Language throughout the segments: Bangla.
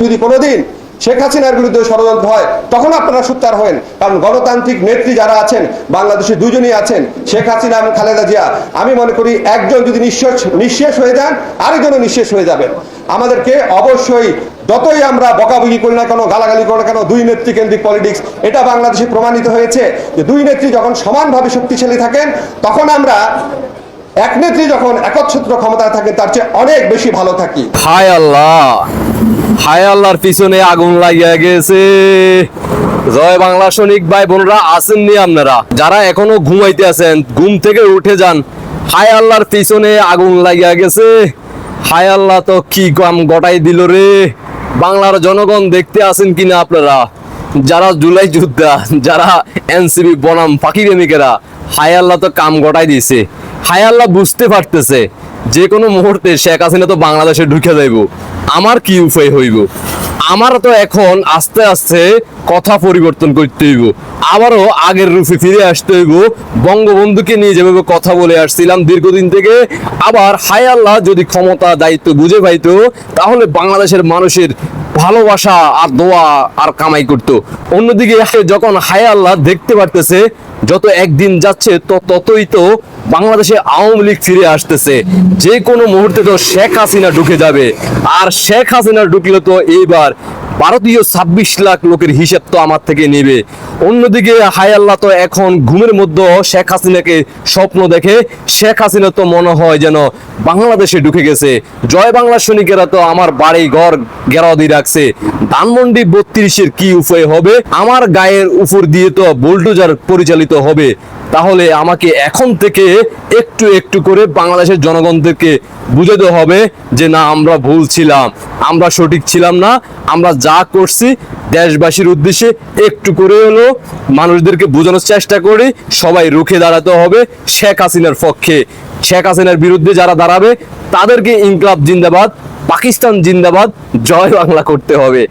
যদি কোনোদিন শেখ হাসিনার বিরুদ্ধে ষড়যন্ত্র হয়, তখন আপনারা সুত্তার হন কারণ গণতান্ত্রিক নেত্রী যারা আছেন, বাংলাদেশে দুজনই আছেন, শেখ হাসিনা এবং খালেদা জিয়া। আমি মনে করি একজন যদি নিঃশেষ নিঃশেষ হয়ে যান, আরেকজনও নিঃশেষ হয়ে যাবেন। আমাদেরকে অবশ্যই যতই আমরা বকাবকি করি না কেন, গালাগালি করি না কেন, দুই নেত্রী কেন্দ্রিক পলিটিক্স, এটা বাংলাদেশে প্রমাণিত হয়েছে যে দুই নেত্রী যখন সমানভাবে শক্তিশালী থাকেন, তখন আমরা এক নেত্রী যখন একচ্ছত্র ক্ষমতায় থাকেন, তার চেয়ে অনেক বেশি ভালো থাকি। হায় আল্লাহ! হায় আল্লাহর পিছনে আগুন লাগিয়া গেছে। জয় বাংলা সৈনিক ভাই বোনরা, আসেননি আপনারা? যারা এখনও ঘুমাইতে আছেন, ঘুম থেকে উঠে যান। হায় আল্লাহর পিছনে আগুন লাগিয়া গেছে। হায় আল্লাহ তো কি কাম গটাই দিল রে। বাংলার জনগণ দেখতে আসেন কিনা আপনারা? যারা জুলাই যোদ্ধা, যারা এনসিবি বনাম ফাঁকি প্রেমিকেরা হায় আল্লাহ তো কাম গটাই দিয়েছে হায় আল্লাহ বুঝতে পারতেছে। যে কোনো মুহূর্তে শেখ হাসিনা তো বাংলাদেশে ঢুকে যাইব। আমার কি উপায় হইব? আমার তো এখন আস্তে আস্তে কথা পরিবর্তন করতে হইব। আবারও আগের রূপে ফিরে আসতে হইব। বঙ্গবন্ধুকে নিয়ে যেভাবে কথা বলে আসছিলাম দীর্ঘদিন থেকে, আবার হায় আল্লাহ যদি ক্ষমতা, দায়িত্ব বুঝে পাইতো, তাহলে বাংলাদেশের মানুষের ভালোবাসা আর দোয়া আর কামাই করতো। অন্যদিকে যখন হায় আল্লাহ দেখতে পারতেছে, যত একদিন যাচ্ছে, তো ততই তো বাংলাদেশে আওয়ামী লীগ ফিরে আসতেছে। যে কোনো মুহূর্তে তো শেখ হাসিনা ঢুকে যাবে। আর শেখ হাসিনা ঢুকলে তো এইবার ভারতীয় ছাব্বিশ লাখ লোকের হিসেব তো আমার থেকে নেবে। অন্যদিকে হায় আল্লাহ তো এখন ঘুমের মধ্যে শেখ হাসিনাকে স্বপ্ন দেখে। শেখ হাসিনা তো মনে হয় যেন বাংলাদেশে ঢুকে গেছে। জয় বাংলা সৈনিকেরা তো আমার বাড়ি, ঘর দিয়ে রাখছে। ধানমন্ডি বত্রিশের কি উপায় হবে? আমার গায়ের উপর দিয়ে তো বুলডোজার পরিচালিত হবে। তাহলে আমাকে এখন থেকে একটু একটু করে বাংলাদেশের জনগণদেরকে বুঝাতে হবে যে না, আমরা ভুল ছিলাম। আমরা সঠিক ছিলাম না, আমরা যা করছি দেশবাসীর উদ্দেশ্যে একটু করে হলো মানুষদেরকে বোঝানোর চেষ্টা করি, সবাই রুখে দাঁড়াতে হবে শেখ হাসিনার পক্ষে। শেখ হাসিনার বিরুদ্ধে যারা দাঁড়াবে, তাদেরকে ইনকলাব জিন্দাবাদ, পাকিস্তান জিন্দাবাদ, জয় বাংলা করতে হবে।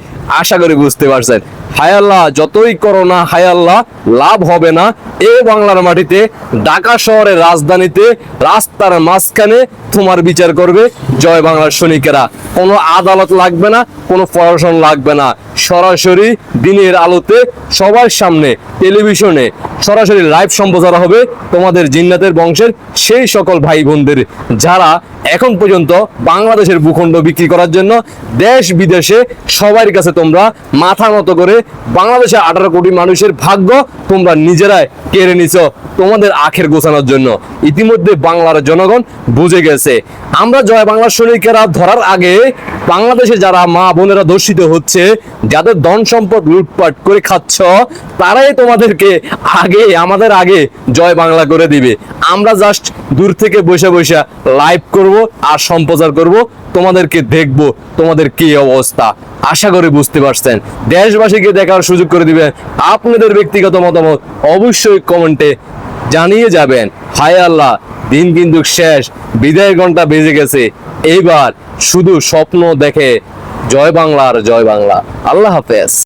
আশা করি বুঝতে পারছেন। হায় আল্লাহ, যতই করো না, হায় আল্লাহ, লাভ হবে না। এ বাংলার মাটিতে, ঢাকা শহরের রাজধানীতে, রাস্তার মাঝখানে তোমার বিচার করবে। জয় বাংলার সৈনিকেরা। কোনো আদালত লাগবে না, কোনো প্রশাসন লাগবে না। সরাসরি দিনের আলোতে সবার সামনে, টেলিভিশনে সরাসরি লাইভ সম্প্রচার হবে তোমাদের জিন্নাতের বংশের সেই সকল ভাই বোনদের যারা এখন পর্যন্ত বাংলাদেশের ভূখণ্ড বিক্রি করার জন্য দেশ বিদেশে সবার কাছে তোমরা মাথা মতো করে বাংলাদেশে আঠারো কোটি মানুষের ভাগ্য তোমরা নিজেরাই কেড়ে নিছ তোমাদের আখের গোছানোর জন্য। ইতিমধ্যে বাংলার জনগণ বুঝে গেছে আমরা জয় বাংলার সৈনিকেরা ধরার আগে বাংলাদেশে যারা মা বোনেরা দর্শিত হচ্ছে, যাদের ধন সম্পদ লুটপাট করে খাচ্ছ, তারাই তোমাদেরকে আগে, আমাদের আগে জয় বাংলা করে দিবে। আমরা জাস্ট দূর থেকে বসে বসে লাইভ করব আর সম্প্রচার করব, তোমাদেরকে দেখব তোমাদের কি অবস্থা। আশা করি বুঝতে পারছেন। দেশবাসীকে দেখার সুযোগ করে দিবেন। আপনাদের ব্যক্তিগত মতামত অবশ্যই কমেন্টে জানিয়ে যাবেন, হায় আল্লাহ, দিন কিন্তু শেষ বিদায় ঘণ্টা বেজে গেছে। এইবার শুধু স্বপ্ন দেখে, জয় বাংলার জয় বাংলা। আল্লাহ হাফেজ।